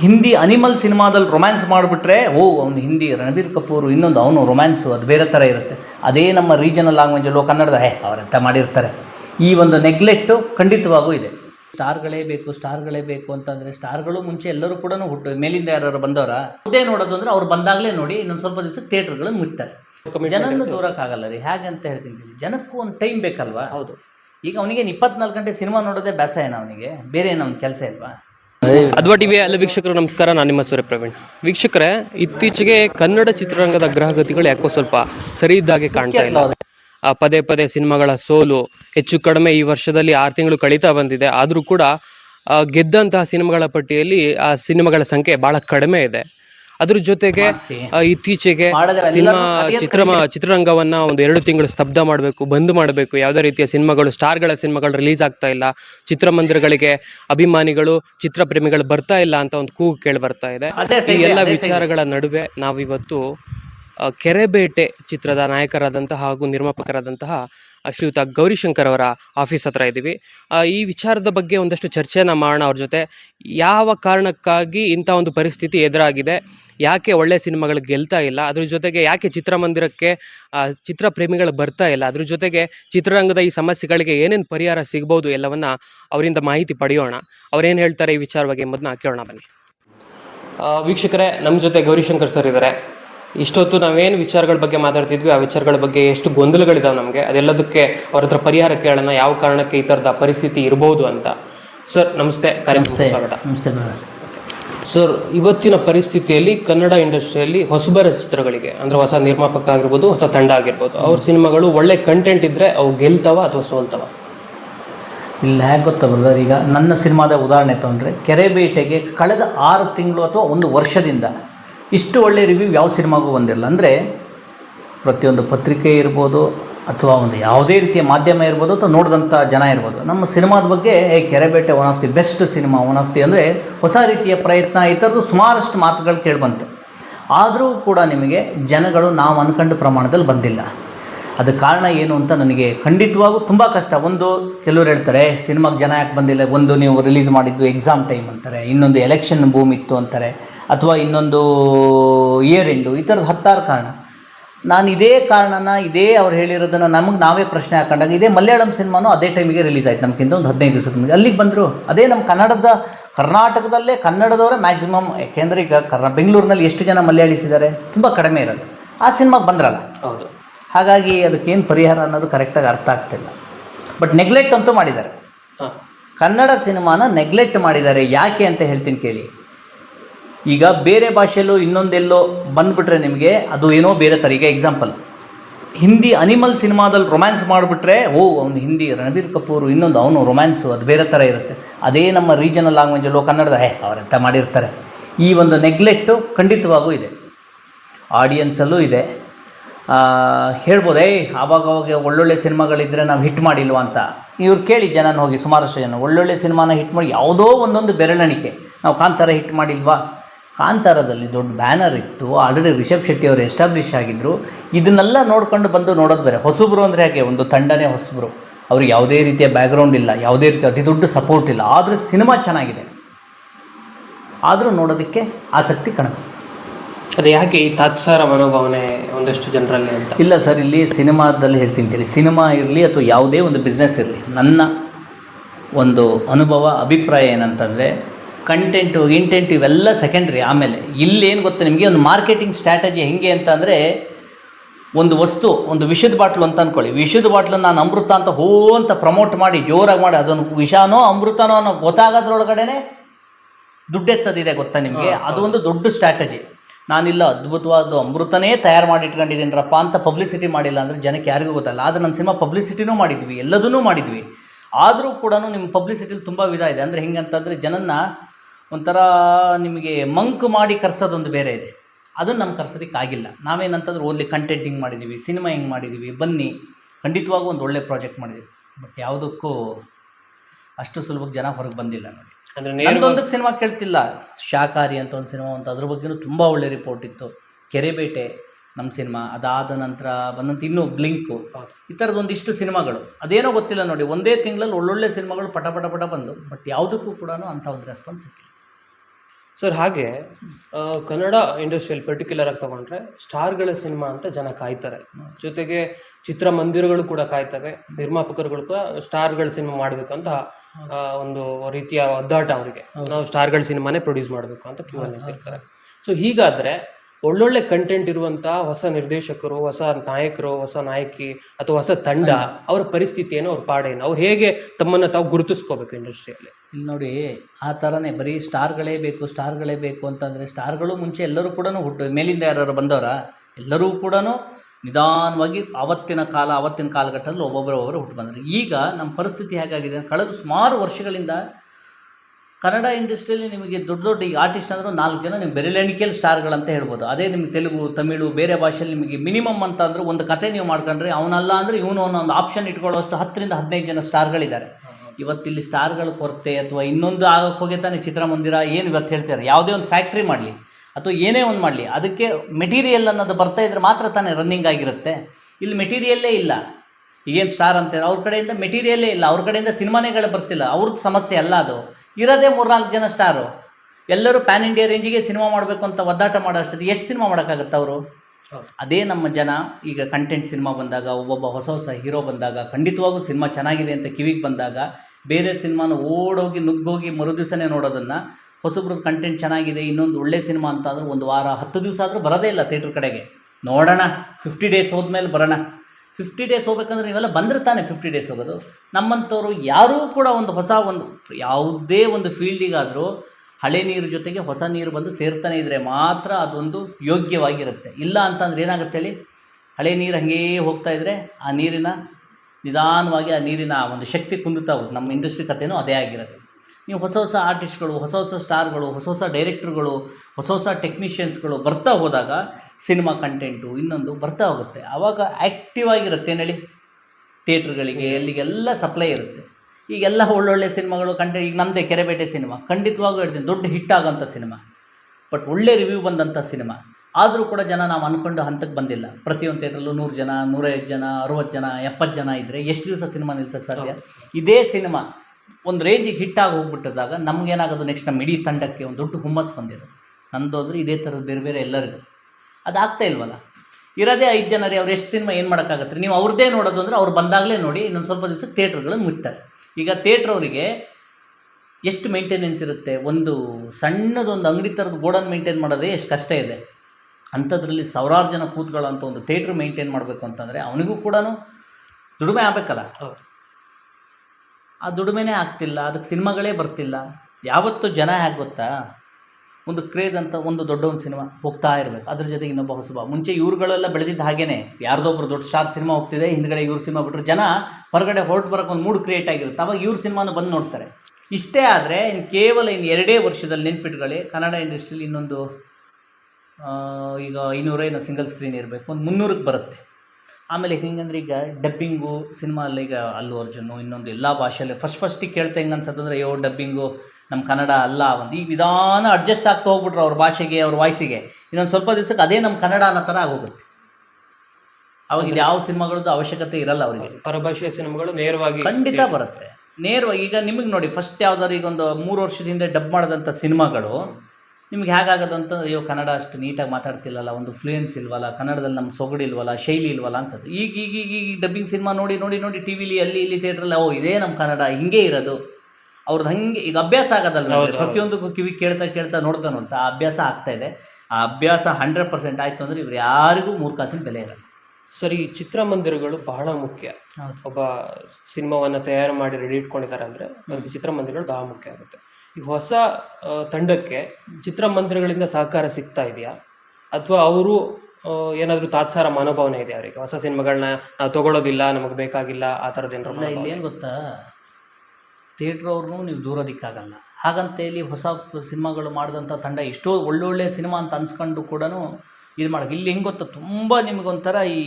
Hindi Animal ಸಿನಿಮಾದಲ್ಲಿ romance ಮಾಡಿಬಿಟ್ರೆ ಓ ಅವ್ನು ಹಿಂದಿ ರಣಬೀರ್ ಕಪೂರ್ ಇನ್ನೊಂದು ಅವನು ರೊಮ್ಯಾನ್ಸು ಅದು ಬೇರೆ ಥರ ಇರುತ್ತೆ. ಅದೇ ನಮ್ಮ ರೀಜನಲ್ ಲ್ಯಾಂಗ್ವೇಜಲ್ಲೋ ಕನ್ನಡದ ಹೇ ಅವರಂತ ಮಾಡಿರ್ತಾರೆ. ಈ ಒಂದು ನೆಗ್ಲೆಕ್ಟು ಖಂಡಿತವಾಗೂ ಇದೆ. ಸ್ಟಾರ್ಗಳೇ ಬೇಕು ಸ್ಟಾರ್ಗಳೇ ಬೇಕು ಅಂತಂದರೆ ಸ್ಟಾರ್ಗಳು ಮುಂಚೆ ಎಲ್ಲರೂ ಕೂಡ ಹುಟ್ಟು ಮೇಲಿಂದ ಯಾರು ಬಂದವರ ಅದೇ ನೋಡೋದು ಅಂದರೆ ಅವ್ರು ಬಂದಾಗಲೇ ನೋಡಿ ಇನ್ನೊಂದು ಸ್ವಲ್ಪ ದಿವಸ ಥಿಯೇಟರ್ಗಳನ್ನು ಮುಟ್ತಾರೆ. ಜನನ್ನು ದೂರಕ್ಕಾಗಲ್ಲ ರೀ ಹೇಗೆ ಅಂತ ಹೇಳ್ತೀನಿ ಜನಕ್ಕೂ ಒಂದು ಟೈಮ್ ಬೇಕಲ್ವಾ? ಹೌದು. ಈಗ ಅವನಿಗೆ ಇಪ್ಪತ್ನಾಲ್ಕು ಗಂಟೆ ಸಿನಿಮಾ ನೋಡೋದೇ ಬ್ಯಾಸ ಏನು ಅವನಿಗೆ? ಬೇರೆ ಏನೋ ಒಂದು ಕೆಲಸ ಇಲ್ವಾ? ಅದ್ವಾ ಟಿವಿ ಎಲ್ಲ ವೀಕ್ಷಕರು ನಮಸ್ಕಾರ. ನಾನು ನಿಮ್ಮ ಸೂರ್ಯ ಪ್ರವೀಣ್. ವೀಕ್ಷಕರೇ ಇತ್ತೀಚೆಗೆ ಕನ್ನಡ ಚಿತ್ರರಂಗದ ಗ್ರಹಗತಿಗಳು ಯಾಕೋ ಸ್ವಲ್ಪ ಸರಿ ಇದ್ದಾಗೆ ಕಾಣ್ತಾ ಇಲ್ಲ. ಆ, ಪದೇ ಪದೇ ಸಿನಿಮಾಗಳ ಸೋಲು ಹೆಚ್ಚು ಕಡಿಮೆ ಈ ವರ್ಷದಲ್ಲಿ ಆರು ತಿಂಗಳು ಕಳೀತಾ ಬಂದಿದೆ. ಆದರೂ ಕೂಡ ಗೆದ್ದಂತಹ ಸಿನಿಮಾಗಳ ಪಟ್ಟಿಯಲ್ಲಿ ಆ ಸಿನಿಮಾಗಳ ಸಂಖ್ಯೆ ಬಹಳ ಕಡಿಮೆ ಇದೆ. ಅದ್ರ ಜೊತೆಗೆ. ಆ, ಇತ್ತೀಚೆಗೆ ಸಿನಿಮಾ ಚಿತ್ರ ಚಿತ್ರರಂಗವನ್ನ ಒಂದು ಎರಡು ತಿಂಗಳು ಸ್ತಬ್ಧ ಮಾಡಬೇಕು ಬಂದ್ ಮಾಡಬೇಕು. ಯಾವುದೇ ರೀತಿಯ ಸಿನಿಮಾಗಳು ಸ್ಟಾರ್ಗಳ ಸಿನಿಮಾಗಳು ರಿಲೀಸ್ ಆಗ್ತಾ ಇಲ್ಲ. ಚಿತ್ರಮಂದಿರಗಳಿಗೆ ಅಭಿಮಾನಿಗಳು ಚಿತ್ರ ಪ್ರೇಮಿಗಳು ಬರ್ತಾ ಇಲ್ಲ ಅಂತ ಒಂದು ಕೂಗು ಕೇಳಿ ಬರ್ತಾ ಇದೆ. ಅದೇ ಈ ಎಲ್ಲ ವಿಚಾರಗಳ ನಡುವೆ ನಾವಿವತ್ತು ಆ, ಕೆರೆಬೇಟೆ ಚಿತ್ರದ ನಾಯಕರಾದಂತಹ ಹಾಗೂ ನಿರ್ಮಾಪಕರಾದಂತಹ ಆ, ಶ್ರೀಯುತ ಗೌರಿಶಂಕರ್ ಅವರ ಆಫೀಸ್ ಹತ್ರ ಇದ್ದೀವಿ. ಆ, ಈ ವಿಚಾರದ ಬಗ್ಗೆ ಒಂದಷ್ಟು ಚರ್ಚೆನ ಮಾಡೋಣ ಅವ್ರ ಜೊತೆ. ಯಾವ ಕಾರಣಕ್ಕಾಗಿ ಇಂಥ ಒಂದು ಪರಿಸ್ಥಿತಿ ಎದುರಾಗಿದೆ? ಯಾಕೆ ಒಳ್ಳೆ ಸಿನಿಮಾಗಳು ಗೆಲ್ತಾ ಇಲ್ಲ? ಅದ್ರ ಜೊತೆಗೆ ಯಾಕೆ ಚಿತ್ರಮಂದಿರಕ್ಕೆ ಚಿತ್ರ ಪ್ರೇಮಿಗಳು ಬರ್ತಾ ಇಲ್ಲ? ಅದ್ರ ಜೊತೆಗೆ ಚಿತ್ರರಂಗದ ಈ ಸಮಸ್ಯೆಗಳಿಗೆ ಏನೇನು ಪರಿಹಾರ ಸಿಗ್ಬೋದು ಎಲ್ಲವನ್ನ ಅವರಿಂದ ಮಾಹಿತಿ ಪಡೆಯೋಣ. ಅವ್ರೇನು ಹೇಳ್ತಾರೆ ಈ ವಿಚಾರವಾಗಿ ಎಂಬುದನ್ನ ಕೇಳೋಣ ಬನ್ನಿ. ವೀಕ್ಷಕರೇ ನಮ್ಮ ಜೊತೆ ಗೌರಿಶಂಕರ್ ಸರ್ ಇದ್ದಾರೆ ಇಷ್ಟೊತ್ತು ನಾವೇನು ವಿಚಾರಗಳ ಬಗ್ಗೆ ಮಾತಾಡ್ತಿದ್ವಿ ಆ ವಿಚಾರಗಳ ಬಗ್ಗೆ ಎಷ್ಟು ಗೊಂದಲಗಳಿದಾವೆ ನಮಗೆ. ಅದೆಲ್ಲದಕ್ಕೆ ಅವ್ರ ಹತ್ರ ಪರಿಹಾರ ಕೇಳೋಣ ಯಾವ ಕಾರಣಕ್ಕೆ ಈ ಥರದ ಪರಿಸ್ಥಿತಿ ಇರಬಹುದು ಅಂತ. ಸರ್ ನಮಸ್ತೆ. ಕಾರ್ಯಕ್ರಮಕ್ಕೆ ಸ್ವಾಗತ. ನಮಸ್ತೆ. ಸರ್ ಇವತ್ತಿನ ಪರಿಸ್ಥಿತಿಯಲ್ಲಿ ಕನ್ನಡ ಇಂಡಸ್ಟ್ರಿಯಲ್ಲಿ ಹೊಸಬರ ಚಿತ್ರಗಳಿಗೆ, ಅಂದ್ರೆ ಹೊಸ ನಿರ್ಮಾಪಕ ಆಗಿರ್ಬೋದು, ಹೊಸ ತಂಡ ಆಗಿರ್ಬೋದು, ಅವ್ರ ಸಿನಿಮಾಗಳು ಒಳ್ಳೆ ಕಂಟೆಂಟ್ ಇದ್ರೆ ಅವು ಗೆಲ್ತವ ಅಥವಾ ಸೋಲ್ತವ? ಇಲ್ಲ ಹೇಗೆ ಗೊತ್ತಾ ಬ್ರದರ್ ಈಗ ನನ್ನ ಸಿನಿಮಾದ ಉದಾಹರಣೆ ತೊಗೊಂಡ್ರೆ, ಕೆರೆಬೇಟೆಗೆ ಕಳೆದ ಆರು ತಿಂಗಳು ಅಥವಾ ಒಂದು ವರ್ಷದಿಂದ ಇಷ್ಟು ಒಳ್ಳೆ ರಿವ್ಯೂ ಯಾವ ಸಿನಿಮಾಗೂ ಬಂದಿಲ್ಲ. ಅಂದರೆ ಪ್ರತಿಯೊಂದು ಪತ್ರಿಕೆ ಇರ್ಬೋದು ಅಥವಾ ಒಂದು ಯಾವುದೇ ರೀತಿಯ ಮಾಧ್ಯಮ ಇರ್ಬೋದು ಅಥವಾ ನೋಡಿದಂಥ ಜನ ಇರ್ಬೋದು. ನಮ್ಮ ಸಿನಿಮಾದ ಬಗ್ಗೆ, ಏ, Kerebete one of the best cinema one of the ಅಂದರೆ ಹೊಸ ರೀತಿಯ ಪ್ರಯತ್ನ, ಈ ಥರದ್ದು ಸುಮಾರಷ್ಟು ಮಾತುಗಳು ಕೇಳಿಬಂತು. ಆದರೂ ಕೂಡ ನಿಮಗೆ ಜನಗಳು ನಾವು ಅಂದ್ಕೊಂಡ ಪ್ರಮಾಣದಲ್ಲಿ ಬಂದಿಲ್ಲ. ಅದಕ್ಕೆ ಕಾರಣ ಏನು ಅಂತ ನನಗೆ ಖಂಡಿತವಾಗೂ ತುಂಬ ಕಷ್ಟ. ಒಂದು, ಕೆಲವರು ಹೇಳ್ತಾರೆ ಸಿನಿಮಾಗೆ ಜನ ಯಾಕೆ ಬಂದಿಲ್ಲ? ಒಂದು, ನೀವು ರಿಲೀಸ್ ಮಾಡಿದ್ದು ಎಕ್ಸಾಮ್ ಟೈಮ್ ಅಂತಾರೆ, ಇನ್ನೊಂದು ಎಲೆಕ್ಷನ್ ಭೂಮಿ ಇತ್ತು ಅಂತಾರೆ, ಅಥವಾ ಇನ್ನೊಂದು ಇಯರ್ ಎಂಡು ಈ ಥರದ್ದು ಹತ್ತಾರು ಕಾರಣ. ನಾನು ಇದೇ ಕಾರಣನ ಇದೇ ಅವ್ರು ಹೇಳಿರೋದನ್ನು ನಮಗೆ ನಾವೇ ಪ್ರಶ್ನೆ ಹಾಕೊಂಡಾಗ ಇದೇ ಮಲಯಾಳಂ ಸಿನಿಮಾನು ಅದೇ ಟೈಮಿಗೆ ರಿಲೀಸ್ ಆಯ್ತು ನಮ್ಗಿಂತ ಒಂದು ಹದಿನೈದು ದಿವಸದ ಮುಂಚೆ. ಅಲ್ಲಿಗೆ ಬಂದರು. ಅದೇ ನಮ್ಮ ಕನ್ನಡದ ಕರ್ನಾಟಕದಲ್ಲೇ ಕನ್ನಡದವರೇ ಮ್ಯಾಕ್ಸಿಮಮ್ ಯಾಕೆಂದರೆ ಈಗ ಕರ್ನಾ ಬೆಂಗಳೂರಿನಲ್ಲಿ ಎಷ್ಟು ಜನ ಮಲಯಾಳಿಸಿದ್ದಾರೆ? ತುಂಬ ಕಡಿಮೆ ಇರೋದು. ಆ ಸಿನಿಮಾಗೆ ಬಂದ್ರಲ್ಲ? ಹೌದು. ಹಾಗಾಗಿ ಅದಕ್ಕೇನು ಪರಿಹಾರ ಅನ್ನೋದು ಕರೆಕ್ಟಾಗಿ ಅರ್ಥ ಆಗ್ತಿಲ್ಲ. ಬಟ್ ನೆಗ್ಲೆಕ್ಟ್ ಅಂತೂ ಮಾಡಿದ್ದಾರೆ. ಕನ್ನಡ ಸಿನಿಮಾನ ನೆಗ್ಲೆಕ್ಟ್ ಮಾಡಿದ್ದಾರೆ. ಯಾಕೆ ಅಂತ ಹೇಳ್ತೀನಿ ಕೇಳಿ. ಈಗ ಬೇರೆ ಭಾಷೆಯಲ್ಲೂ ಇನ್ನೊಂದೆಲ್ಲೋ ಬಂದುಬಿಟ್ರೆ ನಿಮಗೆ ಅದು ಏನೋ ಬೇರೆ ಥರ ಈಗ ಎಕ್ಸಾಂಪಲ್ ಹಿಂದಿ ಅನಿಮಲ್ ಸಿನಿಮಾದಲ್ಲಿ ರೊಮ್ಯಾನ್ಸ್ ಮಾಡಿಬಿಟ್ರೆ, ಓ, ಅವ್ನು ಹಿಂದಿ, ರಣಬೀರ್ ಕಪೂರ್, ಇನ್ನೊಂದು ಅವನು ರೊಮ್ಯಾನ್ಸು ಅದು ಬೇರೆ ಥರ ಇರುತ್ತೆ. ಅದೇ ನಮ್ಮ ರೀಜನಲ್ ಲ್ಯಾಂಗ್ವೇಜಲ್ಲೋ ಕನ್ನಡದ, ಹೇ, ಅವರೆಂತ ಮಾಡಿರ್ತಾರೆ. ಈ ಒಂದು ನೆಗ್ಲೆಕ್ಟು ಖಂಡಿತವಾಗೂ ಇದೆ. ಆಡಿಯನ್ಸಲ್ಲೂ ಇದೆ. ಹೇಳ್ಬೋದು, ಏಯ್, ಆವಾಗ ಅವಾಗ ಒಳ್ಳೊಳ್ಳೆ ಸಿನಿಮಾಗಳಿದ್ದರೆ ನಾವು ಹಿಟ್ ಮಾಡಿಲ್ವ ಅಂತ. ಇವ್ರು ಕೇಳಿ ಜನನ ಹೋಗಿ ಸುಮಾರಷ್ಟು ಜನ, ಒಳ್ಳೊಳ್ಳೆ ಸಿನಿಮಾನ ಹಿಟ್ ಮಾಡಿ, ಯಾವುದೋ ಒಂದೊಂದು ಬೆರಳೆಣಿಕೆ, ನಾವು ಕಾಂತಾರ ಹಿಟ್ ಮಾಡಿಲ್ವಾ? ಕಾಂತಾರದಲ್ಲಿ ದೊಡ್ಡ ಬ್ಯಾನರ್ ಇತ್ತು. ಆಲ್ರೆಡಿ ರಿಷಬ್ ಶೆಟ್ಟಿ ಅವರು ಎಸ್ಟಾಬ್ಲಿಷ್ ಆಗಿದ್ದರು ಇದನ್ನೆಲ್ಲ ನೋಡ್ಕೊಂಡು ಬಂದು ನೋಡೋದು ಬೇರೆ. ಹೊಸಬ್ರು ಅಂದರೆ ಹಾಗೆ? ಒಂದು ತಂಡನೇ ಹೊಸಬ್ರು. ಅವ್ರಿಗೆ ಯಾವುದೇ ರೀತಿಯ ಬ್ಯಾಕ್ಗ್ರೌಂಡ್ ಇಲ್ಲ ಯಾವುದೇ ರೀತಿಯ ಅತಿ ದೊಡ್ಡ ಸಪೋರ್ಟ್ ಇಲ್ಲ. ಆದರೂ ಸಿನಿಮಾ ಚೆನ್ನಾಗಿದೆ. ಆದರೂ ನೋಡೋದಕ್ಕೆ ಆಸಕ್ತಿ ಕಣಕ ಅದು ಯಾಕೆ ಈ ತಾತ್ಸಾರ ಮನೋಭಾವನೆ ಒಂದಷ್ಟು ಜನರಲ್ಲಿ ಅಂತ? ಇಲ್ಲ ಸರ್ ಇಲ್ಲಿ ಸಿನಿಮಾದಲ್ಲಿ ಹೇಳ್ತೀನಿ ಕೇಳಿ. ಸಿನಿಮಾ ಇರಲಿ ಅಥವಾ ಯಾವುದೇ ಒಂದು ಬಿಸ್ನೆಸ್ ಇರಲಿ ನನ್ನ ಒಂದು ಅನುಭವ ಅಭಿಪ್ರಾಯ ಏನಂತಂದರೆ ಕಂಟೆಂಟು ಇಂಟೆಂಟ್ ಇವೆಲ್ಲ ಸೆಕೆಂಡ್ರಿ ಆಮೇಲೆ ಇಲ್ಲೇನು ಗೊತ್ತಾ ನಿಮಗೆ? ಒಂದು ಮಾರ್ಕೆಟಿಂಗ್ ಸ್ಟ್ರಾಟಜಿ ಹೆಂಗೆ ಅಂತ ಅಂದರೆ ಒಂದು ವಸ್ತು ಒಂದು ವಿಷದ ಬಾಟ್ಲು ಅಂತ ಅಂದ್ಕೊಳ್ಳಿ ವಿಷದ ಬಾಟ್ಲು ನಾನು ಅಮೃತ ಅಂತ ಹೋ ಅಂತ ಪ್ರಮೋಟ್ ಮಾಡಿ ಜೋರಾಗಿ ಮಾಡಿ ಅದೊಂದು ವಿಷಾನೋ ಅಮೃತನೋ ಅನ್ನೋ ಗೊತ್ತಾಗೋದ್ರೊಳಗಡೆನೆ ದುಡ್ಡೆತ್ತದಿದೆ ಗೊತ್ತಾ ನಿಮಗೆ? ಅದು ಒಂದು ದೊಡ್ಡ ಸ್ಟ್ರಾಟಜಿ ನಾನಿಲ್ಲ ಅದ್ಭುತವಾದ ಅಮೃತನೇ ತಯಾರು ಮಾಡಿ ಇಟ್ಕೊಂಡಿದ್ದೀನರಪ್ಪ ಅಂತ ಪಬ್ಲಿಸಿಟಿ ಮಾಡಿಲ್ಲ ಅಂದರೆ ಜನಕ್ಕೆ ಯಾರಿಗೂ ಗೊತ್ತಲ್ಲ. ಆದರೆ ನಮ್ಮ ಸಿನಿಮಾ ಪಬ್ಲಿಸಿಟಿನೂ ಮಾಡಿದ್ವಿ ಎಲ್ಲದನ್ನೂ ಮಾಡಿದ್ವಿ. ಆದರೂ ಕೂಡ ನಿಮ್ಮ ಪಬ್ಲಿಸಿಟಿಲಿ ತುಂಬ ವಿಧ ಇದೆ. ಅಂದರೆ ಹೆಂಗಂತಂದರೆ ಜನನ್ನ ಒಂಥರ ನಿಮಗೆ ಮಂಕ್ ಮಾಡಿ ಕರ್ಸೋದೊಂದು ಬೇರೆ ಇದೆ. ಅದನ್ನು ನಮ್ಗೆ ಕರ್ಸೋದಕ್ಕೆ ಆಗಿಲ್ಲ. ನಾವೇನಂತಂದ್ರೆ ಓದಲಿ ಕಂಟೆಂಟ್ ಹಿಂಗೆ ಮಾಡಿದ್ದೀವಿ ಸಿನಿಮಾ ಹಿಂಗೆ ಮಾಡಿದ್ದೀವಿ ಬನ್ನಿ. ಖಂಡಿತವಾಗೂ ಒಂದು ಒಳ್ಳೆ ಪ್ರಾಜೆಕ್ಟ್ ಮಾಡಿದ್ದೀವಿ ಬಟ್ ಯಾವುದಕ್ಕೂ ಅಷ್ಟು ಸುಲಭಕ್ಕೆ ಜನ ಹೊರಗೆ ಬಂದಿಲ್ಲ ನೋಡಿ. ಅಂದ್ರೆ ನಂದೊಂದಕ್ಕೆ ಸಿನಿಮಾ ಕೇಳ್ತಿಲ್ಲ. ಶಾಕಾರಿ ಅಂತ ಒಂದು ಸಿನಿಮಾ ಅಂತ ಅದ್ರ ಬಗ್ಗೆನೂ ತುಂಬ ಒಳ್ಳೆ ರಿಪೋರ್ಟ್ ಇತ್ತು. ಕೆರೆಬೇಟೆ ನಮ್ಮ ಸಿನಿಮಾ ಅದಾದ ನಂತರ ಬಂದಂತ ಇನ್ನೂ ಬ್ಲಿಂಕು ಈ ಥರದ್ದು ಒಂದಿಷ್ಟು ಸಿನಿಮಾಗಳು ಅದೇನೋ ಗೊತ್ತಿಲ್ಲ ನೋಡಿ. ಒಂದೇ ತಿಂಗಳಲ್ಲಿ ಒಳ್ಳೊಳ್ಳೆ ಸಿನಿಮಾಗಳು ಪಟ ಪಟ ಪಟ ಬಂದು. ಬಟ್ ಯಾವುದಕ್ಕೂ ಕೂಡ ಅಂಥ ಒಂದು ರೆಸ್ಪಾನ್ಸ್ ಸಿಕ್ಕಿಲ್ಲ. ಸರ್ ಹಾಗೆ ಆ, ಕನ್ನಡ ಇಂಡಸ್ಟ್ರಿಯಲ್ ಪರ್ಟಿಕ್ಯುಲರ್ ಆಗಿ ತಗೊಂಡ್ರೆ ಸ್ಟಾರ್ಗಳ ಸಿನಿಮಾ ಅಂತ ಜನ ಕಾಯ್ತಾರೆ. ಜೊತೆಗೆ ಚಿತ್ರಮಂದಿರಗಳು ಕೂಡ ಕಾಯ್ತವೆ. ನಿರ್ಮಾಪಕರುಗಳು ಕೂಡ ಸ್ಟಾರ್ಗಳ ಸಿನಿಮಾ ಮಾಡಬೇಕಂತ ಒಂದು ರೀತಿಯ ಒದ್ದಾಟ ಅವರಿಗೆ. ನಾವು ಸ್ಟಾರ್ಗಳ ಸಿನಿಮಾನೇ ಪ್ರೊಡ್ಯೂಸ್ ಮಾಡಬೇಕು ಅಂತ ಕ್ಯೂ ಅಲ್ಲಿ ನಿಂತಿರ್ತಾರೆ. ಸೊ ಹೀಗಾದ್ರೆ ಒಳ್ಳೊಳ್ಳೆ ಕಂಟೆಂಟ್ ಇರುವಂತ ಹೊಸ ನಿರ್ದೇಶಕರು ಹೊಸ ನಾಯಕರು ಹೊಸ ನಾಯಕಿ ಅಥವಾ ಹೊಸ ತಂಡ ಅವರ ಪರಿಸ್ಥಿತಿ ಏನು ಅವ್ರ ಪಾಡೇನು. ಅವ್ರು ಹೇಗೆ ತಮ್ಮನ್ನು ತಾವು ಗುರುತಿಸ್ಕೋಬೇಕು ಇಂಡಸ್ಟ್ರಿಯಲ್ಲಿ ಇಲ್ಲಿ ನೋಡಿ ಆ ಥರನೇ ಬರೀ ಸ್ಟಾರ್ಗಳೇ ಬೇಕು ಸ್ಟಾರ್ಗಳೇ ಬೇಕು ಅಂತಂದರೆ ಸ್ಟಾರ್ಗಳು ಮುಂಚೆ ಎಲ್ಲರೂ ಕೂಡ ಹುಟ್ಟು ಮೇಲಿಂದ ಯಾರು ಬಂದವರ ಎಲ್ಲರೂ ಕೂಡ ನಿಧಾನವಾಗಿ ಆವತ್ತಿನ ಕಾಲ ಆವತ್ತಿನ ಕಾಲಘಟ್ಟದಲ್ಲಿ ಒಬ್ಬೊಬ್ಬರು ಒಬ್ಬರು ಹುಟ್ಟು ಬಂದರು. ಈಗ ನಮ್ಮ ಪರಿಸ್ಥಿತಿ ಹೇಗಾಗಿದೆ? ಕಳೆದ ಸುಮಾರು ವರ್ಷಗಳಿಂದ ಕನ್ನಡ ಇಂಡಸ್ಟ್ರಿಯಲ್ಲಿ ನಿಮಗೆ ದೊಡ್ಡ ದೊಡ್ಡ ಈ ಆರ್ಟಿಸ್ಟ್ ಅಂದ್ರೆ ನಾಲ್ಕು ಜನ ನಿಮ್ಮ ಬೆರಳೆಣಿಕೆಯಲ್ಲಿ ಸ್ಟಾರ್ಗಳಂತ ಹೇಳ್ಬೋದು. ಅದೇ ನಿಮ್ಗೆ ತೆಲುಗು, ತಮಿಳು, ಬೇರೆ ಭಾಷೆಯಲ್ಲಿ ನಿಮಗೆ ಮಿನಿಮಮ್ ಅಂತ ಅಂದ್ರೆ ಒಂದು ಕತೆ ನೀವು ಮಾಡ್ಕೊಂಡ್ರೆ ಅವನಲ್ಲ ಅಂದರೆ ಇವನು ಒಂದು ಆಪ್ಷನ್ ಇಟ್ಕೊಳ್ಳೋಷ್ಟು ಹತ್ತರಿಂದ ಹದಿನೈದು ಜನ ಸ್ಟಾರ್ಗಳಿದ್ದಾರೆ ಇವತ್ತಿಲ್ಲಿ ಸ್ಟಾರ್ಗಳ ಕೊರತೆ ಅಥವಾ ಇನ್ನೊಂದು ಆಗಕ್ಕೆ ಹೋಗಿ ತಾನೇ ಚಿತ್ರಮಂದಿರ ಏನು ಇವತ್ತು ಹೇಳ್ತಾರೆ ಯಾವುದೇ ಒಂದು ಫ್ಯಾಕ್ಟ್ರಿ ಮಾಡಲಿ ಅಥವಾ ಏನೇ ಒಂದು ಮಾಡಲಿ, ಅದಕ್ಕೆ ಮೆಟೀರಿಯಲ್ ಅನ್ನೋದು ಬರ್ತಾ ಇದ್ರೆ ಮಾತ್ರ ತಾನೇ ರನ್ನಿಂಗ್ ಆಗಿರುತ್ತೆ. ಇಲ್ಲಿ ಮೆಟೀರಿಯಲ್ಲೇ ಇಲ್ಲ. ಈಗೇನು ಸ್ಟಾರ್ ಅಂತಾರೆ? ಅವ್ರ ಕಡೆಯಿಂದ ಮೆಟೀರಿಯಲ್ಲೇ ಇಲ್ಲ. ಅವ್ರ ಕಡೆಯಿಂದ ಸಿನಿಮಾನೇಗಳು ಬರ್ತಿಲ್ಲ. ಅವ್ರದ್ದು ಸಮಸ್ಯೆ ಅಲ್ಲ ಅದು. ಇರೋದೇ ಮೂರ್ನಾಲ್ಕು ಜನ ಸ್ಟಾರು ಎಲ್ಲರೂ ಪ್ಯಾನ್ ಇಂಡಿಯಾ ರೇಂಜಿಗೆ ಸಿನಿಮಾ ಮಾಡಬೇಕು ಅಂತ ಒದ್ದಾಟ ಮಾಡೋ ಅಷ್ಟೊತ್ತಿಗೆ ಎಷ್ಟು ಸಿನಿಮಾ ಮಾಡೋಕ್ಕಾಗತ್ತೆ ಅವರು? ಅದೇ ನಮ್ಮ ಜನ ಈಗ ಕಂಟೆಂಟ್ ಸಿನಿಮಾ ಬಂದಾಗ ಒಬ್ಬೊಬ್ಬ ಹೊಸ ಹೊಸ ಹೀರೋ ಬಂದಾಗ ಖಂಡಿತವಾಗೂ ಸಿನಿಮಾ ಚೆನ್ನಾಗಿದೆ ಅಂತ ಕಿವಿಗೆ ಬಂದಾಗ ಬೇರೆ ಸಿನಿಮಾನ ಓಡೋಗಿ ನುಗ್ಗೋಗಿ ಮರುದಿವಸನೇ ನೋಡೋದನ್ನು ಹೊಸಬ್ರದ್ದು ಕಂಟೆಂಟ್ ಚೆನ್ನಾಗಿದೆ ಇನ್ನೊಂದು ಒಳ್ಳೆ ಸಿನಿಮಾ ಅಂತ ಅಂದ್ರೆ ಒಂದು ವಾರ ಹತ್ತು ದಿವಸ ಆದರೂ ಬರೋದೇ ಇಲ್ಲ ಥಿಯೇಟ್ರ್ ಕಡೆಗೆ. ನೋಡೋಣ ಫಿಫ್ಟಿ ಡೇಸ್ ಹೋದ್ಮೇಲೆ ಬರೋಣ. ಫಿಫ್ಟಿ ಡೇಸ್ ಹೋಗ್ಬೇಕಂದ್ರೆ ನೀವೆಲ್ಲ ಬಂದರೆ ತಾನೇ ಫಿಫ್ಟಿ ಡೇಸ್ ಹೋಗೋದು. ನಮ್ಮಂಥವ್ರು ಯಾರೂ ಕೂಡ ಒಂದು ಹೊಸ ಒಂದು ಯಾವುದೇ ಒಂದು ಫೀಲ್ಡಿಗಾದರೂ ಹಳೆ ನೀರು ಜೊತೆಗೆ ಹೊಸ ನೀರು ಬಂದು ಸೇರ್ತಾನೆ ಇದ್ದರೆ ಮಾತ್ರ ಅದೊಂದು ಯೋಗ್ಯವಾಗಿರುತ್ತೆ. ಇಲ್ಲ ಅಂತಂದ್ರೆ ಏನಾಗುತ್ತೆ ಹೇಳಿ? ಹಳೆ ನೀರು ಹಾಗೇ ಹೋಗ್ತಾ ಇದ್ದರೆ ಆ ನೀರಿನ ನಿಧಾನವಾಗಿ ಆ ನೀರಿನ ಒಂದು ಶಕ್ತಿ ಕುಂದುತ್ತಾ ಹೋಗುತ್ತೆ. ನಮ್ಮ ಇಂಡಸ್ಟ್ರಿ ಕಥೆನೂ ಅದೇ ಆಗಿರೋದು. ನೀವು ಹೊಸ ಹೊಸ ಆರ್ಟಿಸ್ಟ್ಗಳು ಹೊಸ ಹೊಸ ಸ್ಟಾರ್ಗಳು ಹೊಸ ಹೊಸ ಡೈರೆಕ್ಟ್ರುಗಳು ಹೊಸ ಹೊಸ ಟೆಕ್ನಿಷಿಯನ್ಸ್ಗಳು ಬರ್ತಾ ಹೋದಾಗ ಸಿನಿಮಾ ಕಂಟೆಂಟು ಇನ್ನೊಂದು ಬರ್ತಾ ಹೋಗುತ್ತೆ. ಆವಾಗ ಆ್ಯಕ್ಟಿವ್ ಆಗಿರುತ್ತೆ ಏನು ಹೇಳಿ? ಥಿಯೇಟ್ರ್ಗಳಿಗೆ ಅಲ್ಲಿಗೆಲ್ಲ ಸಪ್ಲೈ ಇರುತ್ತೆ. ಈಗೆಲ್ಲ ಒಳ್ಳೊಳ್ಳೆ ಸಿನಿಮಾಗಳು ಕಂಟೆ ಈಗ ನಮ್ಮದೇ ಕೆರೆಬೇಟೆ ಸಿನಿಮಾ ಖಂಡಿತವಾಗೂ ಹೇಳ್ತೀನಿ ದೊಡ್ಡ ಹಿಟ್ ಆಗೋಂಥ ಸಿನಿಮಾ. ಬಟ್ ಒಳ್ಳೆ ರಿವ್ಯೂ ಬಂದಂಥ ಸಿನಿಮಾ. ಆದರೂ ಕೂಡ ಜನ ನಾವು ಅಂದ್ಕೊಂಡು ಹಂತಕ್ಕೆ ಬಂದಿಲ್ಲ. ಪ್ರತಿಯೊಂದು ಥಿಯೇಟ್ರಲ್ಲೂ ನೂರು ಜನ ನೂರೈವತ್ತು ಜನ ಅರುವತ್ತು ಜನ ಎಪ್ಪತ್ತು ಜನ ಇದ್ದರೆ ಎಷ್ಟು ದಿವಸ ಸಿನಿಮಾ ನಿಲ್ಸಕ್ಕೆ ಸಾಧ್ಯ? ಇದೇ ಸಿನಿಮಾ. ಒಂದು ರೇಂಜಿಗೆ ಹಿಟ್ಟಾಗಿ ಹೋಗ್ಬಿಟ್ಟಿದಾಗ ನಮಗೇನಾಗೋದು ನೆಕ್ಸ್ಟ್ ನಮ್ಮ ಇಡೀ ತಂಡಕ್ಕೆ ಒಂದು ದೊಡ್ಡ ಹುಮ್ಮಸ್ ಬಂದಿರೋದು. ನಂದು ಹೋದ್ರೆ ಇದೇ ಥರದ್ದು ಬೇರೆ ಬೇರೆ ಎಲ್ಲರಿಗೂ. ಅದಾಗ್ತಾ ಇಲ್ವಲ್ಲ? ಇರೋದೇ ಐದು ಜನರೇ ಅವ್ರು ಎಷ್ಟು ಸಿನಿಮಾ ಏನು ಮಾಡೋಕ್ಕಾಗತ್ತೆ ನೀವು ಅವ್ರದ್ದೇ ನೋಡೋದು ಅಂದರೆ ಅವ್ರು ಬಂದಾಗಲೇ ನೋಡಿ ಇನ್ನೊಂದು ಸ್ವಲ್ಪ ದಿವಸ ಥಿಯೇಟ್ರ್ಗಳನ್ನು ಮುಟ್ತಾರೆ. ಈಗ ಥಿಯೇಟ್ರ್ ಅವರಿಗೆ ಎಷ್ಟು ಮೇಂಟೆನೆನ್ಸ್ ಇರುತ್ತೆ? ಒಂದು ಸಣ್ಣದೊಂದು ಅಂಗಡಿ ಥರದ ಗೋಡನ್ ಮೇಂಟೈನ್ ಮಾಡೋದೇ ಎಷ್ಟು ಕಷ್ಟ ಇದೆ. ಅಂಥದ್ರಲ್ಲಿ ಸಾವಿರಾರು ಜನ ಕೂತ್ಕೊಳ್ಳೋಂಥ ಒಂದು ಥಿಯೇಟ್ರ್ ಮೇಂಟೈನ್ ಮಾಡಬೇಕು ಅಂತಂದರೆ ಅವನಿಗೂ ಕೂಡ ದುಡಿಮೆ ಆಗಬೇಕಲ್ಲ? ಆ ದುಡಿಮೆನೇ ಆಗ್ತಿಲ್ಲ, ಅದಕ್ಕೆ ಸಿನಿಮಾಗಳೇ ಬರ್ತಿಲ್ಲ. ಯಾವತ್ತು ಜನ ಹೇಗೆ ಗೊತ್ತಾ? ಒಂದು ಕ್ರೇಜ್ ಅಂತ ಒಂದು ದೊಡ್ಡ ಒಂದು ಸಿನಿಮಾ ಹೋಗ್ತಾ ಇರಬೇಕು. ಅದ್ರ ಜೊತೆಗೆ ಇನ್ನೊಬ್ಬ ಹೊಸಬ ಮುಂಚೆ ಇವ್ರುಗಳೆಲ್ಲ ಬೆಳೆದಿದ್ದ ಹಾಗೇನೆ. ಯಾರ್ದೊಬ್ರು ದೊಡ್ಡ ಸ್ಟಾರ್ ಸಿನಿಮಾ ಹೋಗ್ತಿದೆ, ಹಿಂದ್ಗಡೆ ಇವ್ರ ಸಿನಿಮಾ ಬಿಟ್ಟರೆ ಜನ ಹೊರಗಡೆ ಹೊರಟು ಬರೋಕೆ ಒಂದು ಮೂಡ್ ಕ್ರಿಯೇಟ್ ಆಗಿರುತ್ತೆ. ಅವಾಗ ಇವ್ರ ಸಿನಿಮಾನ ಬಂದು ನೋಡ್ತಾರೆ. ಇಷ್ಟೇ ಆದರೆ ಇನ್ನು ಕೇವಲ ಇನ್ನು ಎರಡೇ ವರ್ಷದಲ್ಲಿ ನೆನ್ಪಿಟ್ಕೊಳ್ಳಿ, ಕನ್ನಡ ಇಂಡಸ್ಟ್ರಿಲಿ ಇನ್ನೊಂದು ಈಗ ಐನೂರೇನೋ ಸಿಂಗಲ್ ಸ್ಕ್ರೀನ್ ಇರಬೇಕು. ಒಂದು ಮುನ್ನೂರಕ್ಕೆ ಬರುತ್ತೆ. ಆಮೇಲೆ ಹೆಂಗಂದ್ರೆ ಈಗ ಡಬ್ಬಿಂಗು ಸಿನಿಮಾ ಅಲ್ಲಿ ಈಗ ಅಲ್ಲು ಅರ್ಜುನು ಇನ್ನೊಂದು ಎಲ್ಲ ಭಾಷೆಯಲ್ಲಿ ಫಸ್ಟ್ ಫಸ್ಟಿಗೆ ಕೇಳ್ತಾ ಹೆಂಗೆ ಅನ್ಸತ್ತಂದ್ರೆ ಅಯ್ಯೋ ಡಬ್ಬಿಂಗು ನಮ್ಮ ಕನ್ನಡ ಅಲ್ಲ ಒಂದು ಈಗ ನಿಧಾನ ಅಡ್ಜಸ್ಟ್ ಆಗ್ತಾ ಹೋಗ್ಬಿಟ್ರು ಅವ್ರ ಭಾಷೆಗೆ ಅವ್ರ ವಾಯ್ಸಿಗೆ ಇನ್ನೊಂದು ಸ್ವಲ್ಪ ದಿವಸಕ್ಕೆ ಅದೇ ನಮ್ಮ ಕನ್ನಡ ಅನ್ನೋ ಥರ ಆಗೋಗುತ್ತೆ. ಅವಾಗ ಇದು ಯಾವ ಸಿನಿಮಾಗಳದ್ದು ಅವಶ್ಯಕತೆ ಇರಲ್ಲ ಅವರಿಗೆ. ಪರಭಾಷೆಯ ಸಿನಿಮಾಗಳು ನೇರವಾಗಿ ಖಂಡಿತ ಬರುತ್ತೆ. ನೇರವಾಗಿ ಈಗ ನಿಮಗೆ ನೋಡಿ ಫಸ್ಟ್ ಯಾವ್ದಾದ್ರು ಈಗ ಒಂದು ಮೂರು ವರ್ಷದ ಹಿಂದೆ ಡಬ್ ಮಾಡಿದಂಥ ಸಿನಿಮಾಗಳು ನಿಮ್ಗೆ ಹೇಗಾಗೋದಂತ ಅಯ್ಯೋ ಕನ್ನಡ ಅಷ್ಟು ನೀಟಾಗಿ ಮಾತಾಡ್ತಿಲ್ಲಲ್ಲ ಒಂದು ಫ್ಲೂಯೆನ್ಸ್ ಇಲ್ವಲ್ಲ ಕನ್ನಡದಲ್ಲಿ ನಮ್ಮ ಸೊಗಡು ಇಲ್ವಲ್ಲ ಶೈಲಿ ಇಲ್ವಲ್ಲ ಅನ್ಸುತ್ತೆ. ಈಗ ಈಗ ಈಗ ಈಗ ಡಬ್ಬಿಂಗ್ ಸಿನಿಮಾ ನೋಡಿ ನೋಡಿ ನೋಡಿ ಟಿ ವಿಲಿ ಅಲ್ಲಿ ಇಲ್ಲಿ ಥಿಯೇಟ್ರಲ್ಲಿ ಓ ಇದೇ ನಮ್ಮ ಕನ್ನಡ ಹಿಂಗೆ ಇರೋದು. ಅವ್ರದ್ದು ಹಂಗೆ ಈಗ ಅಭ್ಯಾಸ ಆಗೋದಲ್ಲ. ಪ್ರತಿಯೊಂದಕ್ಕೂ ಕಿವಿ ಕೇಳ್ತಾ ಕೇಳ್ತಾ ನೋಡ್ತಾ ಅಂತ ಆ ಅಭ್ಯಾಸ ಆಗ್ತಾ ಇದೆ. ಆ ಅಭ್ಯಾಸ ಹಂಡ್ರೆಡ್ ಪರ್ಸೆಂಟ್ ಆಯಿತು ಅಂದರೆ ಇವ್ರು ಯಾರಿಗೂ ಮೂರು ಕಾಸಿನ ಬೆಲೆ ಇರಲ್ಲ. ಸರಿ ಈ ಚಿತ್ರಮಂದಿರಗಳು ಬಹಳ ಮುಖ್ಯ. ಒಬ್ಬ ಸಿನಿಮಾವನ್ನು ತಯಾರು ಮಾಡಿ ರೆಡಿ ಇಟ್ಕೊಂಡಿದ್ದಾರೆ ಅಂದ್ರೆ ಅವ್ರಿಗೆ ಚಿತ್ರಮಂದಿರಗಳು ಬಹಳ ಮುಖ್ಯ ಆಗುತ್ತೆ. ಈ ಹೊಸ ತಂಡಕ್ಕೆ ಚಿತ್ರಮಂದಿರಗಳಿಂದ ಸಹಕಾರ ಸಿಗ್ತಾ ಇದೆಯಾ? ಅಥವಾ ಅವರು ಏನಾದರೂ ತಾತ್ಸಾರ ಮನೋಭಾವನೆ ಇದೆ ಅವರಿಗೆ? ಹೊಸ ಸಿನಿಮಾಗಳನ್ನ ನಾವು ತಗೊಳ್ಳೋದಿಲ್ಲ ನಮಗೆ ಬೇಕಾಗಿಲ್ಲ ಆ ಥರದ್ದು ಏನಾದ್ರು ಇಲ್ಲ ಇಲ್ಲಿ ಏನು ಗೊತ್ತಾ? ಥಿಯೇಟ್ರ್ ಅವ್ರನ್ನೂ ನೀವು ದೂರೋದಿಕ್ಕಾಗಲ್ಲ ಹಾಗಂತ ಹೇಳಿ ಹೊಸ ಸಿನಿಮಾಗಳು ಮಾಡಿದಂಥ ತಂಡ ಎಷ್ಟೋ ಒಳ್ಳೊಳ್ಳೆ ಸಿನಿಮಾ ಅಂತ ಅನ್ಸ್ಕೊಂಡು ಕೂಡ ಇದು ಮಾಡೋಕೆ ಇಲ್ಲಿ ಹೆಂಗೆ ಗೊತ್ತಾ? ತುಂಬ ನಿಮಗೊಂಥರ ಈ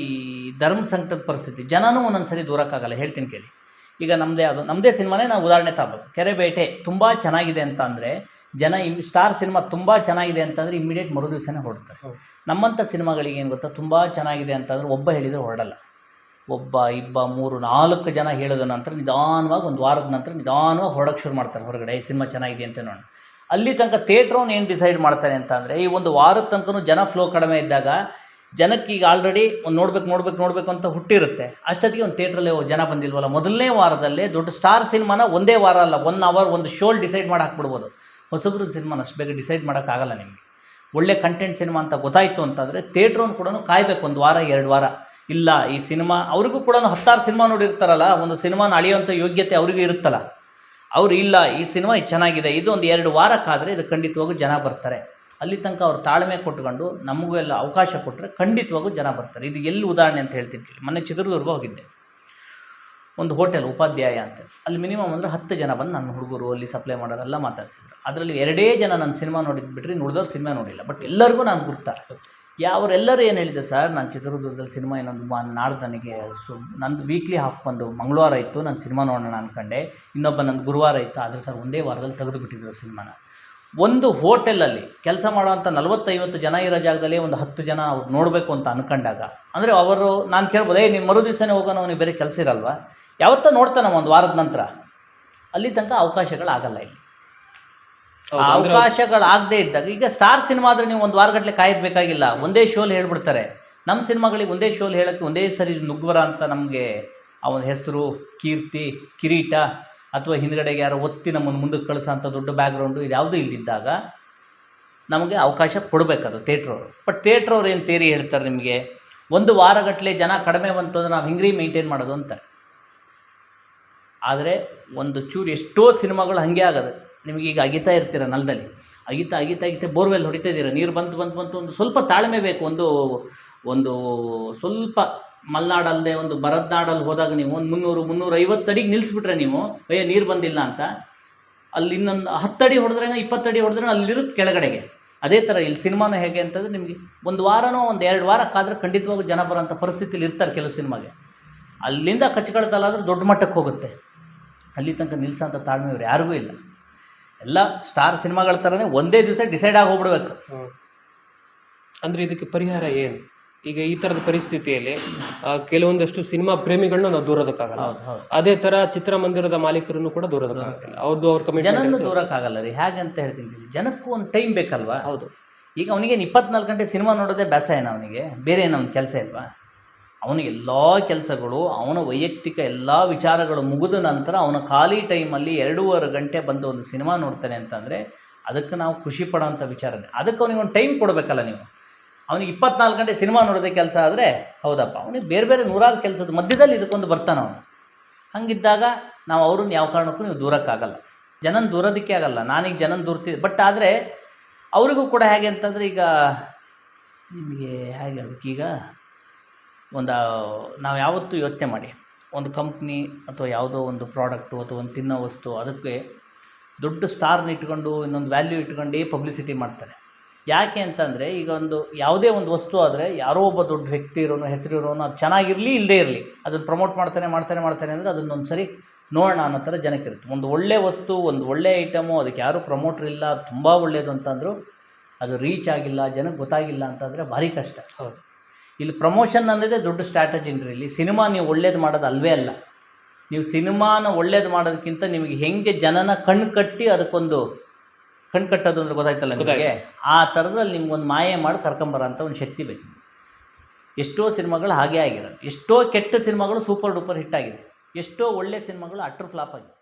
ಧರ್ಮ ಸಂಕಟದ ಪರಿಸ್ಥಿತಿ. ಜನನೂ ಒಂದೊಂದು ಸರಿ ದೂರಕ್ಕಾಗಲ್ಲ. ಹೇಳ್ತೀನಿ ಕೇಳಿ. ಈಗ ನಮ್ಮದೇ ಅದು. ನಮ್ಮದೇ ಸಿನಿಮಾನೇ ನಾವು ಉದಾಹರಣೆ ತಗೋಬೇಕು ಕೆರೆಬೇಟೆ ತುಂಬ ಚೆನ್ನಾಗಿದೆ ಅಂತ ಅಂದರೆ ಜನ ಇಮ್ ಸ್ಟಾರ್ ಸಿನಿಮಾ ತುಂಬ ಚೆನ್ನಾಗಿದೆ ಅಂತಂದರೆ ಇಮ್ಮಿಡಿಯೇಟ್ ಮರು ದಿವಸನೇ ಹೊರಡ್ತಾರೆ. ನಮ್ಮಂಥ ಸಿನಿಮಾಗಳಿಗೆ ಏನು ಗೊತ್ತಾ? ತುಂಬ ಚೆನ್ನಾಗಿದೆ ಅಂತಂದರೆ ಒಬ್ಬ ಹೇಳಿದರೆ ಹೊರಡಲ್ಲ. ಒಬ್ಬ ಇಬ್ಬ ಮೂರು ನಾಲ್ಕು ಜನ ಹೇಳಿದ ನಂತರ ನಿಧಾನವಾಗಿ ಒಂದು ವಾರದ ನಂತರ ನಿಧಾನವಾಗಿ ಹೊರಡಕ್ಕೆ ಶುರು ಮಾಡ್ತಾರೆ ಹೊರಗಡೆ ಈ ಸಿನಿಮಾ ಚೆನ್ನಾಗಿದೆ ಅಂತ ನೋಡೋಣ ಅಲ್ಲಿ ತನಕ ಥಿಯೇಟ್ರವ್ನು ಏನು ಡಿಸೈಡ್ ಮಾಡ್ತಾರೆ ಅಂತ ಅಂದರೆ ಈ ಒಂದು ವಾರದ ತನಕನೂ ಜನ ಫ್ಲೋ ಕಡಿಮೆ ಇದ್ದಾಗ ಜನಕ್ಕೆ ಈಗ ಆಲ್ರೆಡಿ ಒಂದು ನೋಡ್ಬೇಕು ನೋಡ್ಬೇಕು ನೋಡ್ಬೇಕು ಅಂತ ಹುಟ್ಟಿರುತ್ತೆ. ಅಷ್ಟೊತ್ತಿಗೆ ಒಂದು ಥಿಯೇಟ್ರಲ್ಲಿ ಜನ ಬಂದಿಲ್ವಲ್ಲ, ಮೊದಲನೇ ವಾರದಲ್ಲೇ ದೊಡ್ಡ ಸ್ಟಾರ್ ಸಿನಿಮಾನ ಒಂದೇ ವಾರ ಅಲ್ಲ ಒನ್ ಅವರ್ ಒಂದು ಶೋಲ್ ಡಿಸೈಡ್ ಮಾಡಿ ಹಾಕ್ಬಿಡ್ಬೋದು. ಹೊಸಬ್ರದ್ದು ಸಿನಿಮಾನ ಅಷ್ಟು ಬೇಗ ಡಿಸೈಡ್ ಮಾಡೋಕ್ಕಾಗಲ್ಲ ನಿಮಗೆ. ಒಳ್ಳೆ ಕಂಟೆಂಟ್ ಸಿನಿಮಾ ಅಂತ ಗೊತ್ತಾಯಿತು ಅಂತಂದರೆ ಥಿಯೇಟ್ರನ್ನು ಕೂಡ ಕಾಯಬೇಕು, ಒಂದು ವಾರ, ಎರಡು ವಾರ. ಇಲ್ಲ, ಈ ಸಿನಿಮಾ, ಅವ್ರಿಗೂ ಕೂಡ ಹತ್ತಾರು ಸಿನಿಮಾ ನೋಡಿರ್ತಾರಲ್ಲ, ಒಂದು ಸಿನಿಮಾನ ಅಳಿಯುವಂಥ ಯೋಗ್ಯತೆ ಅವರಿಗೂ ಇರುತ್ತಲ್ಲ. ಅವರು ಇಲ್ಲ, ಈ ಸಿನಿಮಾ ಚೆನ್ನಾಗಿದೆ, ಇದು ಒಂದು ಎರಡು ವಾರಕ್ಕಾದರೆ ಇದು ಖಂಡಿತವಾಗೂ ಜನ ಬರ್ತಾರೆ. ಅಲ್ಲಿ ತನಕ ಅವ್ರು ತಾಳ್ಮೆ ಕೊಟ್ಕೊಂಡು ನಮಗೂ ಎಲ್ಲ ಅವಕಾಶ ಕೊಟ್ಟರೆ ಖಂಡಿತವಾಗೂ ಜನ ಬರ್ತಾರೆ. ಇದು ಎಲ್ಲಿ ಉದಾಹರಣೆ ಅಂತ ಹೇಳ್ತೀನಿ ಮೊನ್ನೆ ಚಿತ್ರದುರ್ಗ ಹೋಗಿದ್ದೆ. ಒಂದು ಹೋಟೆಲ್, ಉಪಾಧ್ಯಾಯ ಅಂತ. ಅಲ್ಲಿ ಮಿನಿಮಮ್ ಅಂದರೆ ಹತ್ತು ಜನ ಬಂದು ನನ್ನ ಹುಡುಗರು ಅಲ್ಲಿ ಸಪ್ಲೈ ಮಾಡೋರೆಲ್ಲ ಮಾತಾಡ್ಸಿದ್ರು. ಅದರಲ್ಲಿ ಎರಡೇ ಜನ ನನ್ನ ಸಿನಿಮಾ ನೋಡಿದ್ದು ಬಿಟ್ಟರೆ ನೋಡಿದವ್ರು ಸಿನಿಮಾ ನೋಡಿಲ್ಲ. ಬಟ್ ಎಲ್ಲರಿಗೂ ನಾನು ಗುರ್ತ. ಯಾವರೆಲ್ಲರೂ ಏನು ಹೇಳಿದೆ ಸರ್, ನಾನು ಚಿತ್ರದುರ್ಗದಲ್ಲಿ ಸಿನಿಮಾ ಇನ್ನೊಂದು ನಾಡ್ದು ನನಗೆ ಸು, ನಂದು ವೀಕ್ಲಿ ಹಾಫ್ ಬಂದು ಮಂಗಳವಾರ ಇತ್ತು, ನಾನು ಸಿನಿಮಾ ನೋಡೋಣ ಅಂದ್ಕೊಂಡೆ ಇನ್ನೊಬ್ಬ ನಂದು ಗುರುವಾರ ಇತ್ತು, ಆದರೆ ಸರ್ ಒಂದೇ ವಾರದಲ್ಲಿ ತೆಗೆದುಬಿಟ್ಟಿದ್ರು ಸಿನಿಮಾನ. ಒಂದು ಹೋಟೆಲಲ್ಲಿ ಕೆಲಸ ಮಾಡುವಂಥ ನಲವತ್ತೈವತ್ತು ಜನ ಇರೋ ಜಾಗದಲ್ಲಿ ಒಂದು ಹತ್ತು ಜನ ಅವ್ರು ನೋಡಬೇಕು ಅಂತ ಅನ್ಕೊಂಡಾಗ ಅಂದರೆ ಅವರು ನಾನು ಕೇಳ್ಬೋದು ಏ ನೀನು ಮರು ದಿವಸನೇ ಹೋಗೋಣ ಅವನಿಗೆ ಬೇರೆ ಕೆಲಸ ಇರಲ್ವಾ? ಯಾವತ್ತೋ ನೋಡ್ತಾನೆ ಒಂದು ವಾರದ ನಂತರ ಅಲ್ಲಿ ತನಕ ಅವಕಾಶಗಳಾಗಲ್ಲ ಇಲ್ಲಿ. ಅವಕಾಶಗಳಾಗದೇ ಇದ್ದಾಗ ಈಗ ಸ್ಟಾರ್ ಸಿನಿಮಾ ಆದರೆ ನೀವು ಒಂದು ವಾರಗಟ್ಟಲೆ ಕಾಯೋದು ಬೇಕಾಗಿಲ್ಲ ಒಂದೇ ಶೋಲ್ ಹೇಳ್ಬಿಡ್ತಾರೆ. ನಮ್ಮ ಸಿನಿಮಾಗಳಿಗೆ ಒಂದೇ ಶೋಲ್ ಹೇಳೋಕ್ಕೆ ಒಂದೇ ಸರಿ ನುಗ್ವರ ಅಂತ ನಮಗೆ ಅವನ ಹೆಸರು ಕೀರ್ತಿ ಕಿರೀಟ ಅಥವಾ ಹಿಂದ್ಗಡೆಗೆ ಯಾರೋ ಒತ್ತಿ ನಮ್ಮನ್ನು ಮುಂದಕ್ಕೆ ಕಳಿಸೋ ಅಂಥ ದೊಡ್ಡ ಬ್ಯಾಕ್ಗ್ರೌಂಡು ಇದ್ಯಾವುದೂ ಇಲ್ಲದಿದ್ದಾಗ ನಮಗೆ ಅವಕಾಶ ಕೊಡಬೇಕದು ಥಿಯೇಟ್ರವರು ಬಟ್ ಥಿಯೇಟ್ರವ್ರು ಏನು ತೇರಿ ಹೇಳ್ತಾರೆ ನಿಮಗೆ? ಒಂದು ವಾರಗಟ್ಟಲೆ ಜನ ಕಡಿಮೆ ಬಂತು ಅಂದರೆ ನಾವು ಹಿಂಗ್ರಿ ಮೇಂಟೈನ್ ಮಾಡೋದು ಅಂತಾರೆ ಆದರೆ ಒಂದು ಚೂರು ಎಷ್ಟೋ ಸಿನಿಮಾಗಳು ಹಾಗೆ ಆಗೋದು. ನಿಮಗೆ ಈಗ ಅಗಿತಾ ಇರ್ತೀರ ನೆಲದಲ್ಲಿ? ಅಗಿತಾ ಅಗಿತಾ ಅಗಿತಾ ಬೋರ್ವೆಲ್ ಹೊಡಿತಾ ಇದ್ದೀರ? ನೀರು ಬಂತು ಬಂತು ಬಂತು, ಒಂದು ಸ್ವಲ್ಪ ತಾಳ್ಮೆ ಬೇಕು, ಒಂದು ಒಂದು ಸ್ವಲ್ಪ ಮಲೆನಾಡಲ್ಲದೆ ಒಂದು ಬರದ್ನಾಡಲ್ಲಿ ಹೋದಾಗ ನೀವು ಒಂದು ಮುನ್ನೂರು ಮುನ್ನೂರು ಐವತ್ತು ಅಡಿಗೆ ನಿಲ್ಲಿಸ್ಬಿಟ್ರೆ ನೀವು ಅಯ್ಯೋ ನೀರು ಬಂದಿಲ್ಲ ಅಂತ. ಅಲ್ಲಿ ಇನ್ನೊಂದು ಹತ್ತಡಿ ಹೊಡೆದ್ರೆ ಇಪ್ಪತ್ತಡಿ ಹೊಡೆದ್ರೆ ಅಲ್ಲಿರುತ್ತೆ ಕೆಳಗಡೆಗೆ. ಅದೇ ಥರ ಇಲ್ಲಿ ಸಿನಿಮಾನೂ ಹೇಗೆ ಅಂತಂದರೆ ನಿಮಗೆ ಒಂದು ವಾರನೋ ಒಂದು ಎರಡು ವಾರ ಕಾದ್ರೆ ಖಂಡಿತವಾಗೂ ಜನ ಬರೋಂಥ ಪರಿಸ್ಥಿತಿಲಿ ಇರ್ತಾರೆ ಕೆಲವು ಸಿನಿಮಾಗೆ. ಅಲ್ಲಿಂದ ಕಚ್ಕೊಳ್ತಲ್ಲಾದ್ರೆ ದೊಡ್ಡ ಮಟ್ಟಕ್ಕೆ ಹೋಗುತ್ತೆ. ಅಲ್ಲಿ ತನಕ ನಿಲ್ಸೋಂಥ ತಾಳ್ಮೆ ಇವ್ರು ಯಾರಿಗೂ ಇಲ್ಲ. ಎಲ್ಲ ಸ್ಟಾರ್ ಸಿನಿಮಾಗಳ ಥರನೇ ಒಂದೇ ದಿವಸ ಡಿಸೈಡ್ ಆಗಿ ಹೋಗ್ಬಿಡ್ಬೇಕು. ಅಂದ್ರೆ ಇದಕ್ಕೆ ಪರಿಹಾರ ಏನು? ಈಗ ಈ ತರದ ಪರಿಸ್ಥಿತಿಯಲ್ಲಿ ಕೆಲವೊಂದಷ್ಟು ಸಿನಿಮಾ ಪ್ರೇಮಿಗಳನ್ನ ನಾವು ದೂರೋದಕ್ಕಾಗಲ್ಲ. ಹೌದು ಹೌದು. ಅದೇ ತರ ಚಿತ್ರಮಂದಿರದ ಮಾಲೀಕರನ್ನು ಕೂಡ ದೂರೋದಕ್ಕಾಗಲ್ಲ. ಅವ್ರದ್ದು ಅವ್ರ ಕಮಿಟ್ಮೆಂಟ್ ದೂರಕ್ಕಾಗಲ್ಲ ರೀ. ಹೇಗೆ ಅಂತ ಹೇಳ್ತೀನಿ ಜನಕ್ಕೂ ಒಂದು ಟೈಮ್ ಬೇಕಲ್ವಾ? ಹೌದು. ಈಗ ಅವನಿಗೆ ಇಪ್ಪತ್ನಾಲ್ಕು ಗಂಟೆ ಸಿನಿಮಾ ನೋಡೋದೇ ಬೇಸ ಏನು ಅವನಿಗೆ? ಬೇರೆ ಏನು ಅವ್ನ ಕೆಲಸ ಇಲ್ವಾ? ಅವನ ಎಲ್ಲ ಕೆಲಸಗಳು ಅವನ ವೈಯಕ್ತಿಕ ಎಲ್ಲ ವಿಚಾರಗಳು ಮುಗಿದ ನಂತರ ಅವನ ಖಾಲಿ ಟೈಮಲ್ಲಿ ಎರಡೂವರೆ ಗಂಟೆ ಬಂದು ಒಂದು ಸಿನಿಮಾ ನೋಡ್ತಾನೆ ಅಂತಂದರೆ ಅದಕ್ಕೆ ನಾವು ಖುಷಿ ಪಡೋಂಥ ವಿಚಾರನೇ ಅದಕ್ಕೆ ಅವನಿಗೆ ಒಂದು ಟೈಮ್ ಕೊಡಬೇಕಲ್ಲ ನೀವು. ಅವನಿಗೆ ಇಪ್ಪತ್ನಾಲ್ಕು ಗಂಟೆ ಸಿನಿಮಾ ನೋಡೋದೇ ಕೆಲಸ ಆದರೆ ಹೌದಪ್ಪ, ಅವನಿಗೆ ಬೇರೆ ಬೇರೆ ನೂರಾರು ಕೆಲಸದ ಮಧ್ಯದಲ್ಲಿ ಇದಕ್ಕೊಂದು ಬರ್ತಾನೆ ಅವನು. ಹಂಗಿದ್ದಾಗ ನಾವು ಅವ್ರನ್ನ ಯಾವ ಕಾರಣಕ್ಕೂ ನೀವು ದೂರಕ್ಕಾಗಲ್ಲ. ಜನನ ದೂರೋದಕ್ಕೆ ಆಗಲ್ಲ, ನಾನೀಗ ಜನನ ದೂರ್ತಿದ್ದೆ. ಬಟ್ ಆದರೆ ಅವರಿಗೂ ಕೂಡ ಹೇಗೆ ಅಂತಂದರೆ ಈಗ ನಿಮಗೆ ಹೇಗೆ ಹೇಳ್ಬೇಕು, ಈಗ ಒಂದು, ನಾವು ಯಾವತ್ತೂ ಯೋಚನೆ ಮಾಡಿ, ಒಂದು ಕಂಪ್ನಿ ಅಥವಾ ಯಾವುದೋ ಒಂದು ಪ್ರಾಡಕ್ಟು ಅಥವಾ ಒಂದು ತಿನ್ನೋ ವಸ್ತು, ಅದಕ್ಕೆ ದೊಡ್ಡ ಸ್ಟಾರ್ನ ಇಟ್ಕೊಂಡು, ಇನ್ನೊಂದು ವ್ಯಾಲ್ಯೂ ಇಟ್ಕೊಂಡು ಪಬ್ಲಿಸಿಟಿ ಮಾಡ್ತಾರೆ. ಯಾಕೆ ಅಂತಂದರೆ ಈಗ ಒಂದು ಯಾವುದೇ ಒಂದು ವಸ್ತು ಆದರೆ ಯಾರೋ ಒಬ್ಬ ದೊಡ್ಡ ವ್ಯಕ್ತಿ ಇರೋನು ಹೆಸರು ಇರೋನು ಅದು ಚೆನ್ನಾಗಿರಲಿ ಇಲ್ಲದೇ ಇರಲಿ ಅದನ್ನು ಪ್ರಮೋಟ್ ಮಾಡ್ತಾನೆ ಮಾಡ್ತಾನೆ ಮಾಡ್ತಾನೆ ಅಂದರೆ ಅದನ್ನೊಂದು ಸರಿ ನೋಡೋಣ ಅನ್ನೋ ಥರ ಜನಕ್ಕಿರುತ್ತೆ. ಒಂದು ಒಳ್ಳೆ ವಸ್ತು ಒಂದು ಒಳ್ಳೆ ಐಟಮು ಅದಕ್ಕೆ ಯಾರೂ ಪ್ರಮೋಟ್ರ್ ಇಲ್ಲ ತುಂಬ ಒಳ್ಳೆಯದು ಅಂತಂದರೂ ಅದು ರೀಚ್ ಆಗಿಲ್ಲ ಜನಕ್ಕೆ ಗೊತ್ತಾಗಿಲ್ಲ ಅಂತಂದರೆ ಭಾರಿ ಕಷ್ಟ. ಹೌದು. ಇಲ್ಲಿ ಪ್ರಮೋಷನ್ ಅನ್ನೋದೇ ದೊಡ್ಡ ಸ್ಟ್ರಾಟಜಿ ಅಂದರೆ ಇಲ್ಲಿ ಸಿನಿಮಾ ನೀವು ಒಳ್ಳೇದು ಮಾಡೋದು ಅಲ್ವೇ ಅಲ್ಲ. ನೀವು ಸಿನಿಮಾನ ಒಳ್ಳೇದು ಮಾಡೋದಕ್ಕಿಂತ ನಿಮಗೆ ಹೆಂಗೆ ಜನನ ಕಣ್ಣು ಕಟ್ಟಿ ಅದಕ್ಕೊಂದು ಕಣ್ಣು ಕಟ್ಟೋದು ಅಂದ್ರೆ ಗೊತ್ತಾಯ್ತಲ್ಲ ನಿಮಗೆ? ಆ ಥರದಲ್ಲಿ ನಿಮ್ಗೊಂದು ಮಾಯೆ ಮಾಡಿ ಕರ್ಕೊಂಬರೋಂಥ ಅಂತ ಒಂದು ಶಕ್ತಿ ಬೇಕು. ಎಷ್ಟೋ ಸಿನಿಮಾಗಳು ಹಾಗೇ ಆಗಿರೋದು. ಎಷ್ಟೋ ಕೆಟ್ಟ ಸಿನಿಮಾಗಳು ಸೂಪರ್ ಡೂಪರ್ ಹಿಟ್ ಆಗಿದೆ. ಎಷ್ಟೋ ಒಳ್ಳೆ ಸಿನಿಮಾಗಳು ಅಟ್ರ್ ಫ್ಲಾಪ್ ಆಗಿದೆ.